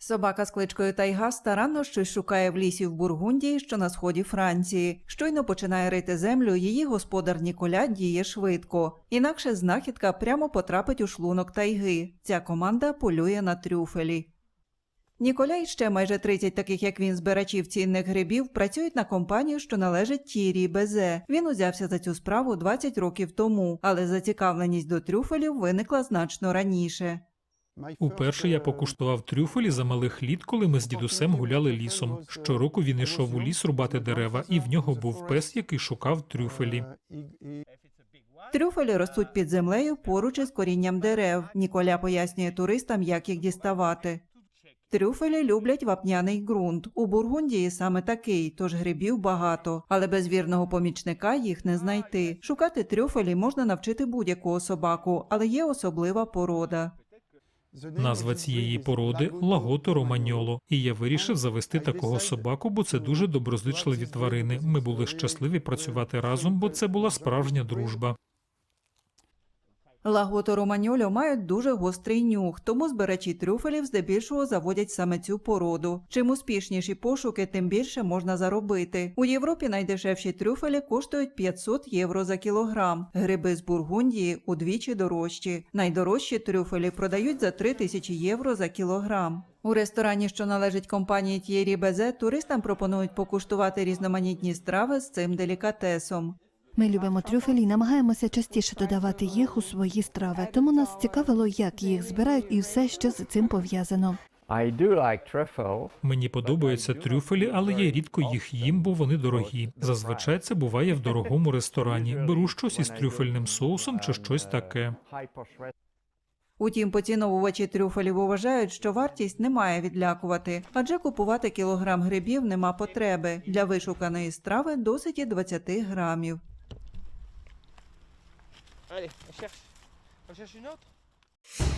Собака з кличкою Тайга старанно щось шукає в лісі в Бургундії, що на сході Франції. Щойно починає рити землю, її господар Ніколя діє швидко. Інакше знахідка прямо потрапить у шлунок тайги. Ця команда полює на трюфелі. Ніколя і ще майже 30 таких, як він, збирачів цінних грибів, працюють на компанію, що належить Тірі Безе. Він узявся за цю справу 20 років тому, але зацікавленість до трюфелів виникла значно раніше. Уперше я покуштував трюфелі за малих літ, коли ми з дідусем гуляли лісом. Щороку він ішов у ліс рубати дерева, і в нього був пес, який шукав трюфелі. Трюфелі ростуть під землею поруч із корінням дерев. Ніколя пояснює туристам, як їх діставати. Трюфелі люблять вапняний ґрунт. У Бургундії саме такий, тож грибів багато, але без вірного помічника їх не знайти. Шукати трюфелі можна навчити будь-якого собаку, але є особлива порода. Назва цієї породи лагото романьоло, і я вирішив завести такого собаку, бо це дуже доброзичливі тварини. Ми були щасливі працювати разом, бо це була справжня дружба. Лагото романьольо мають дуже гострий нюх, тому збирачі трюфелів здебільшого заводять саме цю породу. Чим успішніші пошуки, тим більше можна заробити. У Європі найдешевші трюфелі коштують 500 євро за кілограм. Гриби з Бургундії удвічі дорожчі. Найдорожчі трюфелі продають за 3000 євро за кілограм. У ресторані, що належить компанії Т'єрі Безе, туристам пропонують покуштувати різноманітні страви з цим делікатесом. Ми любимо трюфелі і намагаємося частіше додавати їх у свої страви. Тому нас цікавило, як їх збирають і все, що з цим пов'язано. Мені подобаються трюфелі, але я рідко їх їм, бо вони дорогі. Зазвичай це буває в дорогому ресторані. Беру щось із трюфельним соусом чи щось таке. Утім, поціновувачі трюфелів вважають, що вартість не має відлякувати, адже купувати кілограм грибів нема потреби. Для вишуканої страви досить і 20 грамів. Allez, on cherche. On cherche une autre?